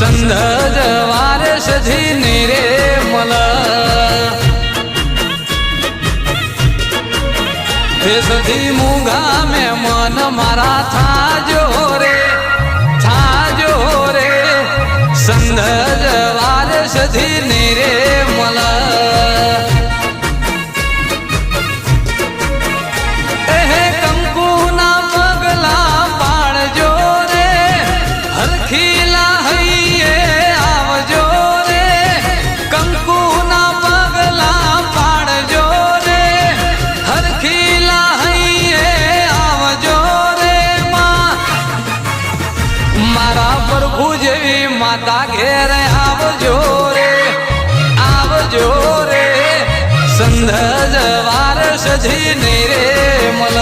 સંધ જવારે સજી નીરે મલ હે સધી મૂંગા મે મન મારા થાજો રે થાજો રે સંધ જવારે સધી મારા પ્રભુ જેવી માતા ઘેર આવજો રે આવજો રે. સંધ જવાર સજી ને રે મલ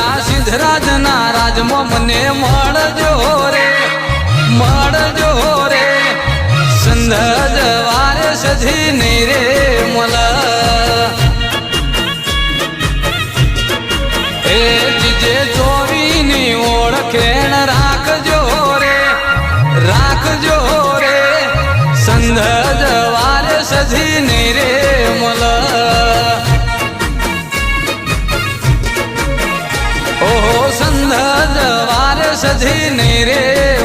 રાજા સિદ્ધરાજના રાજમાં મને મળજો રે મળજો રે. સંધ જવારે સજી રે મલ. એ જીજે ચોવીની ઓળખેણ રાખજો રે રાખજો રે. સંધ જવારે સજી રે મલ. સધી નહીં રે.